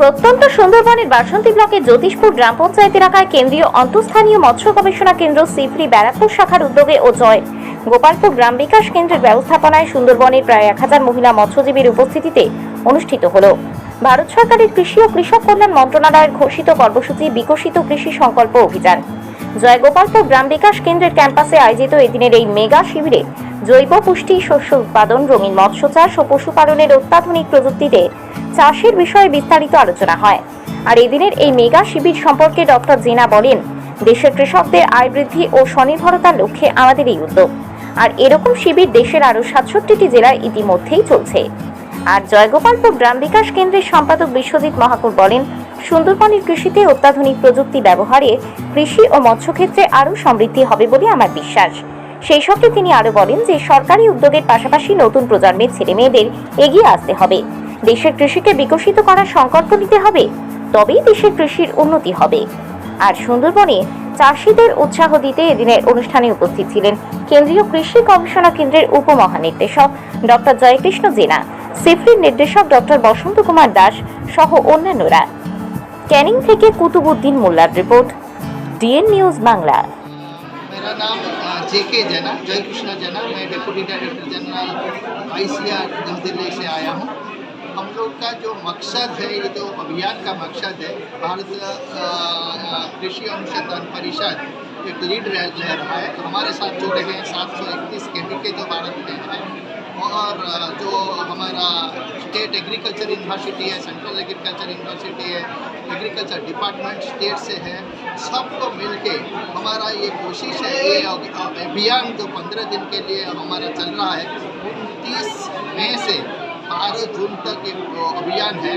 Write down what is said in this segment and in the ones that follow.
প্রত্যন্ত সুন্দরবনের বাসন্তী ব্লকের জ্যোতিষপুর গ্রাম পঞ্চায়েত এলাকায় কেন্দ্রীয় অন্তঃস্থানীয় মৎস্য গবেষণা কেন্দ্র সিফরি ব্যারাকপুর শাখার উদ্যোগে ও জয়। গোপালপুর গ্রাম বিকাশ কেন্দ্রের ব্যবস্থাপনায় সুন্দরবনের প্রায় এক হাজার মহিলা মৎস্যজীবীর উপস্থিতিতে অনুষ্ঠিত হলো। ভারত সরকারের কৃষি ও কৃষক কল্যাণ মন্ত্রণালয়ের ঘোষিত কর্মসূচি বিকশিত কৃষি সংকল্প অভিযান। জয় গোপালপুর গ্রাম বিকাশ কেন্দ্রের ক্যাম্পাসে আয়োজিত এদিনের এই মেগা শিবিরে জৈব পুষ্টি শস্য উৎপাদন, রঙিন মৎস্য চাষ ও পশুপালনের অত্যাধুনিক প্রযুক্তিতে চাষের বিষয়ে বিস্তারিত আলোচনা হয়। আর এদিনের এই মেগা শিবির সম্পর্কে ডক্টর জিনা বলেন, দেশের কৃষকদের আয় বৃদ্ধি ও স্বনির্ভরতার লক্ষ্যে আমাদের এই উদ্যোগ। আর এরকম শিবির দেশের আরও সাতষট্টিটি জেলায় ইতিমধ্যেই চলছে। আর জয়গোপালপুর গ্রাম বিকাশ কেন্দ্রের সম্পাদক বিশ্বজিৎ মহাকুর বলেন, সুন্দরবনের কৃষিতে অত্যাধুনিক প্রযুক্তি ব্যবহারে কৃষি ও মৎস্যক্ষেত্রে আরও সমৃদ্ধি হবে বলে আমার বিশ্বাস। সেই সঙ্গে তিনি আরও বলেন যে সরকারি উদ্যোগের পাশাপাশি নতুন প্রজন্মের ছেলে মেয়েদের এগিয়ে আসতে হবে। দেশের কৃষিকে বিকশিত করার সংকল্প নিতে হবে, তবেই দেশের কৃষির উন্নতি হবে। আর সুন্দরবনে চাষিদের উৎসাহ দিতে এদিনের অনুষ্ঠানে উপস্থিত ছিলেন কেন্দ্রীয় কৃষি গবেষণা কেন্দ্রের উপমহানির্দেশক ডক্টর জয়কৃষ্ণ জেনা সেফটির নির্দেশক ডক্টর বসন্ত কুমার দাস সহ অন্যান্যরা। ক্যানিং থেকে কুতুবুদ্দিন মোল্লার রিপোর্ট, ডিএন নিউজ বাংলা। के जना जय कृष्णा जना, मैं डिप्टी डायरेक्टर जनरल आईसीआर नई दिल्ली से आया हूँ। हम लोग का जो मकसद है, ये जो अभियान का मकसद है, भारत कृषि अनुसंधान परिषद एक लीड रह, रहा है। हमारे साथ जुड़े हैं सात सौ इकतीस केंद्र के जो भारत में हैं और जो हमारा स्टेट एग्रीकल्चर यूनिवर्सिटी है सेंट्रल एग्रीकल्चर यूनिवर्सिटी है एग्रीकल्चर डिपार्टमेंट स्टेट से है सबको मिलके हमारा ये कोशिश है, ये अभियान जो पंद्रह दिन के लिए हमारा चल रहा है उनतीस मई से बारह जून तक ये अभियान है।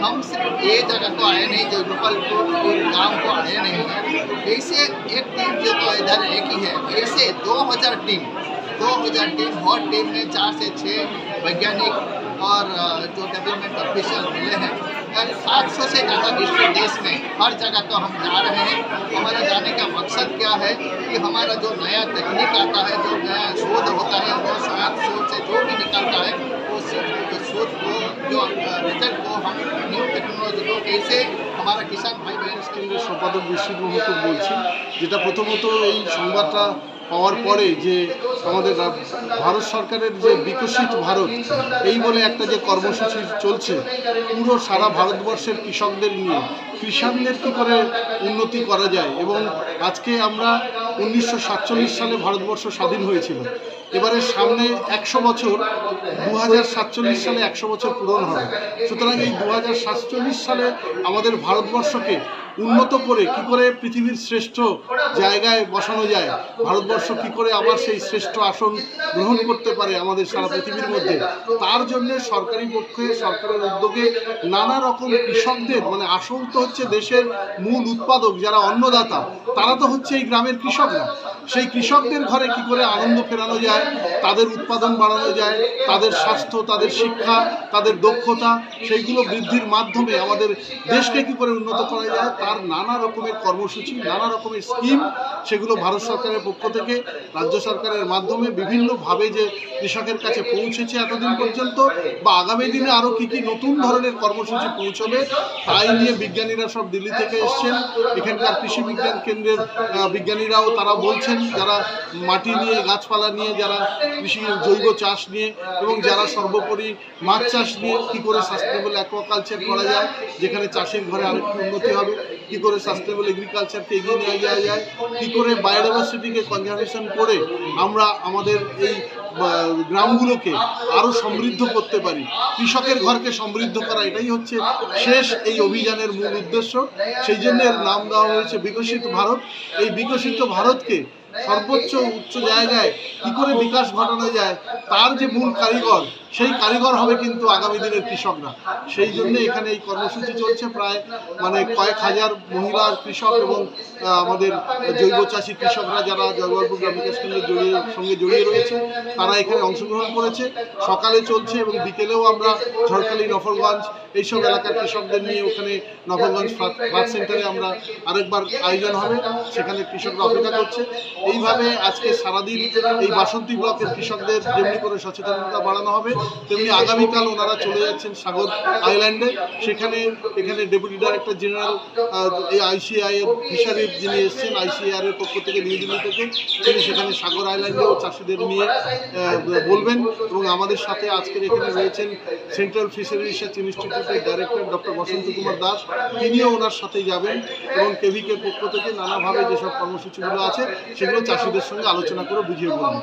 हम सिर्फ़ ये जगह तो आए नहीं, जो गोपालपुर गाँव को आए नहीं है। ऐसे एक टीम जो तो इधर एक ही है, ऐसे 2000 टीम 2000 टीम, हर टीम में चार से छः वैज्ञानिक और जो डेवलपमेंट ऑफिसर मिले हैं। सात सौ से ज़्यादा विश्व देश में हर जगह तो हम जा रहे हैं हमारा जाने का मकसद क्या है कि हमारा जो नया तकनीक आता है जो नया शोध होता है वो सात शोध से जो भी निकलता है वो सिर्फ जो शोध को जो रिजल्ट को हम न्यू टेक्नोलॉजी को कैसे हमारा किसान भाई बहन इसके কেন্দ্রের সম্পাদক বিশ্বজিৎ মহকুব বলছি যেটা প্রথমত এই সংবাদটা পাওয়ার পরে যে আমাদের ভারত সরকারের যে বিকশিত ভারত, এই বলে একটা যে কর্মসূচি চলছে, পুরো সারা ভারতবর্ষের কৃষকদের নিয়ে, কৃষকদের কী করে উন্নতি করা যায়? এবং আজকে আমরা উনিশশো সাতচল্লিশ সালে ভারতবর্ষ স্বাধীন হয়েছিল। এবারে সামনে একশো বছর দু হাজার সাতচল্লিশ সালে একশো বছর পূরণ হবে। সুতরাং এই দু হাজার সাতচল্লিশ সালে আমাদের ভারতবর্ষকে উন্নত করে কি করে পৃথিবীর শ্রেষ্ঠ জায়গায় বসানো যায়, ভারতবর্ষ কি করে আবার সেই শ্রেষ্ঠ আসন গ্রহণ করতে পারে আমাদের সারা পৃথিবীর মধ্যে? তার জন্য সরকারি পক্ষে, সরকারের উদ্যোগে নানা রকম কৃষকদের মানে আসল তো হচ্ছে দেশের মূল উৎপাদক যারা অন্নদাতা, তারা তো হচ্ছে এই গ্রামের কৃষকরা সেই কৃষকদের ঘরে কি করে আনন্দ ফেরানো যায়? তাদের উৎপাদন বাড়ানো যায়, তাদের স্বাস্থ্য, তাদের শিক্ষা, তাদের দক্ষতা, সেইগুলো বৃদ্ধির মাধ্যমে আমাদের দেশকে কী করে উন্নত করা যায়, তার নানা রকমের কর্মসূচি, নানা রকমের স্কিম সেগুলো ভারত সরকারের পক্ষ থেকে রাজ্য সরকারের মাধ্যমে বিভিন্নভাবে যে কৃষকের কাছে পৌঁছেছে এতদিন পর্যন্ত বা আগামী দিনে আরও কী কী নতুন ধরনের কর্মসূচি পৌঁছবে, তাই নিয়ে বিজ্ঞানীরা সব দিল্লি থেকে এসছেন। এখানকার কৃষি বিজ্ঞান কেন্দ্রের বিজ্ঞানীরাও তারা বলছেন, যারা মাটি নিয়ে, গাছপালা নিয়ে, যারা কৃষি, জৈব চাষ নিয়ে এবং যারা সর্বোপরি মাছ চাষ নিয়ে কী করে সাস্টেনেবল অ্যাকোয়াকালচার করা যায়, যেখানে চাষের ঘরে আরেকটু উন্নতি হবে, কী করে সাস্টেনেবল এগ্রিকালচারকে এগিয়ে নিয়ে যাওয়া যায়, কী করে বায়োডাইভার্সিটিকে কনজারভেশন করে আমরা আমাদের এই গ্রামগুলোকে আরও সমৃদ্ধ করতে পারি, কৃষকের ঘরকে সমৃদ্ধ করা, এটাই হচ্ছে শেষ এই অভিযানের মূল উদ্দেশ্য। সেই জন্য নাম দেওয়া হয়েছে বিকশিত ভারত। এই বিকশিত ভারতকে সর্বোচ্চ উচ্চ জায়গায় কি করে বিকাশ ঘটানো যায় তার যে মূল কারিগর সেই কারিগর হবে কিন্তু আগামী দিনের কৃষকরা। সেই জন্য এখানে এই কর্মসূচি চলছে প্রায় মানে কয়েক হাজার মহিলা কৃষক এবং আমাদের জৈব চাষি কৃষকরা যারা জয়গল্প গ্রাম বিকাশ কেন্দ্রের জড়িয়ে, সঙ্গে জড়িয়ে রয়েছে, তারা এখানে অংশগ্রহণ করেছে। সকালে চলছে এবং বিকেলেও আমরা ঝড়খালি নফরগঞ্জ এইসব এলাকার কৃষকদের নিয়ে ওখানে নফলগঞ্জ ফ্লাড সেন্টারে আমরা আরেকবার আয়োজন হবে, সেখানে কৃষকরা অপেক্ষা করছে। এইভাবে আজকে সারাদিন এই বাসন্তী ব্লকের কৃষকদের যেমনি করে সচেতনতা বাড়ানো হবে তেমনি আগামীকাল ওনারা চলে যাচ্ছেন সাগর আইল্যান্ডে। সেখানে এখানে ডেপুটি ডাইরেক্টর জেনারেল এই আইসিআই এর ফিশারির যিনি এসছেন আইসিআর এর পক্ষ থেকে নিউ দিল্লি থেকে তিনি সেখানে সাগর আইল্যান্ডেও চাষিদের নিয়ে বলবেন। এবং আমাদের সাথে আজকের এখানে রয়েছেন সেন্ট্রাল ফিশারি রিসার্চ ইনস্টিটিউটের ডাইরেক্টর ডক্টর বসন্ত কুমার দাস। তিনিও ওনার সাথেই যাবেন এবং কেভিকের পক্ষ থেকে নানাভাবে যেসব কর্মসূচিগুলো আছে, সেগুলো চাষিদের সঙ্গে আলোচনা করে বুঝিয়ে বলবেন।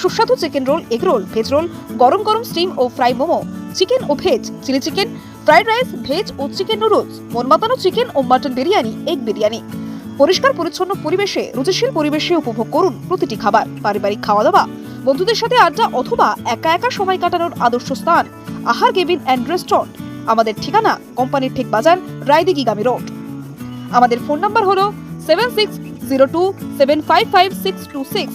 সুস্বাদু chicken roll egg roll veg roll গরম গরম স্টিম ও ফ্রাই মোমো চিকেন ও veg chilli chicken fried rice veg ও চিকেন নুডলস মন মাতানো চিকেন ও মাটন বিরিয়ানি এগ বিরিয়ানি। পরিষ্কার পরিচ্ছন্ন পরিবেশে, রুচিশীল পরিবেশে উপভোগ করুন প্রতিটি খাবার, পারিবারিক খাওয়া দাওয়া বন্ধুদের সাথে আড্ডা অথবা একা একা সময় কাটানোর আদর্শ স্থান, আহার কেবিন অ্যান্ড রেস্টুরেন্ট, আমাদের ঠিকানা কোম্পানির ঠিক বাজার, রায়দিঘি গামী রোড। আমাদের ফোন নাম্বার হলো seven six zero two seven five five six two six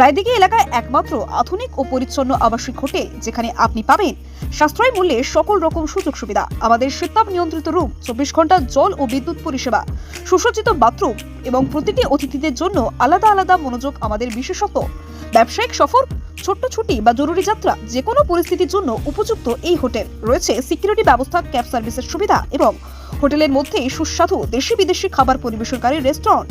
Raidighi এলাকায় একমাত্র আধুনিক ও পরিচ্ছন্ন আবাসিক হোটেল যেখানে আপনি পাবেন সাশ্রয় মূল্যে সকল রকম সুযোগ সুবিধা। আমাদের শীতাপ নিয়ন্ত্রিত রুম, চব্বিশ ঘণ্টা জল ও বিদ্যুৎ পরিষেবা, সুসজ্জিত বাথরুম এবং প্রতিটি অতিথিদের জন্য আলাদা আলাদা মনোযোগ আমাদের বিশেষত্ব। ব্যবসায়িক সফর, ছোট্ট ছুটি বা জরুরি যাত্রা যে কোনো পরিস্থিতির জন্য উপযুক্ত এই হোটেল। রয়েছে সিকিউরিটি ব্যবস্থা, ক্যাব সার্ভিসের সুবিধা এবং হোটেলের মধ্যেই সুস্বাদু দেশি বিদেশি খাবার পরিবেশনকারী রেস্টুরেন্ট।